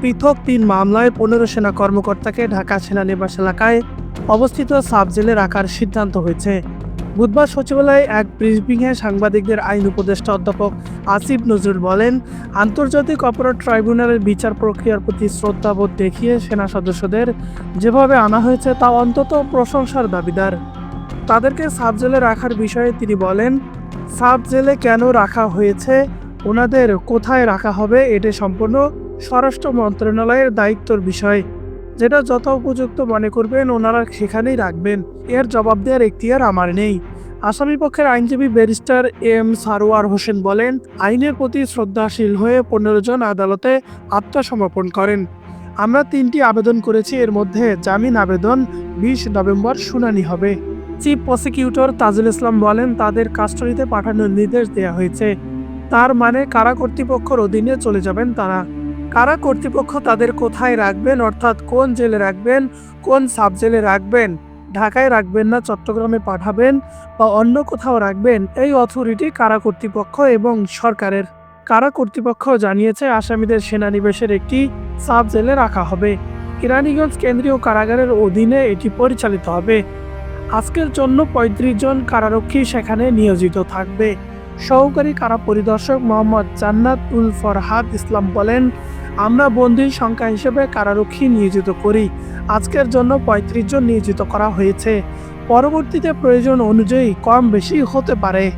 পৃথক তিন মামলায় পনেরো সেনা কর্মকর্তাকে ঢাকা সেনানিবাস এলাকায় অবস্থিত সাব জেলে রাখার সিদ্ধান্ত হয়েছে। বুধবার সচিবালয়ে এক ব্রিফিংয়ে সাংবাদিকদের আইন উপদেষ্টা অধ্যাপক আসিফ নজরুল বলেন, আন্তর্জাতিক অপরাধ ট্রাইব্যুনালের বিচার প্রক্রিয়ার প্রতি শ্রদ্ধাবোধ দেখিয়ে সেনা সদস্যদের যেভাবে আনা হয়েছে তা অন্তত প্রশংসার দাবিদার। তাদেরকে সাব জেলে রাখার বিষয়ে তিনি বলেন সাব জেলে কেন রাখা হয়েছে, ওনাদের কোথায় রাখা হবে, এটা সম্পূর্ণ স্বরাষ্ট্র মন্ত্রণালয়ের দায়িত্বর বিষয়। যেটা যত উপযুক্ত মনে করবেন ওনারা সেখানেই রাখবেন। এর জবাব দেওয়ার এখতিয়ার আমার নেই। আসামি পক্ষের আইনজীবী ব্যারিস্টার এম সারোয়ার হোসেন বলেন, আইনের প্রতি শ্রদ্ধাশীল হয়ে পনেরো জন আদালতে আত্মসমর্পণ করেন। আমরা তিনটি আবেদন করেছি, এর মধ্যে জামিন আবেদন, বিশ নভেম্বর শুনানি হবে। চিফ প্রসিকিউটর তাজুল ইসলাম বলেন, তাদের কাস্টডিতে পাঠানোর নির্দেশ দেওয়া হয়েছে। তার মানে কারা কর্তৃপক্ষের অধীনে চলে যাবেন তারা। কারা কর্তৃপক্ষ তাদের কোথায় রাখবেন, অর্থাৎ কোন জেলে রাখবেন, কোন সাব জেলে রাখবেন, ঢাকায় রাখবেন না, চট্টগ্রামে পাঠাবেন বা অন্য কোথাও রাখবেন, এই অথরিটি কারা কর্তৃপক্ষ এবং সরকারের কারা কর্তৃপক্ষ জানিয়েছে আসামিদের সেনানিবেশের একটি সাব জেলে রাখা হবে। কেরানীগঞ্জ কেন্দ্রীয় কারাগারের অধীনে এটি পরিচালিত হবে। আজকের জন্য পঁয়ত্রিশ জন কারারক্ষী সেখানে নিয়োজিত থাকবে। সহকারী কারা পরিদর্শক মোহাম্মদ জান্নাত উল ফরহাদ ইসলাম বলেন আমরা বন্দির সংখ্যা হিসেবে কারারক্ষী নিয়োজিত করি। আজকের জন্য পঁয়ত্রিশ জন নিয়োজিত করা হয়েছে। পরবর্তীতে প্রয়োজন অনুযায়ী কম বেশি হতে পারে।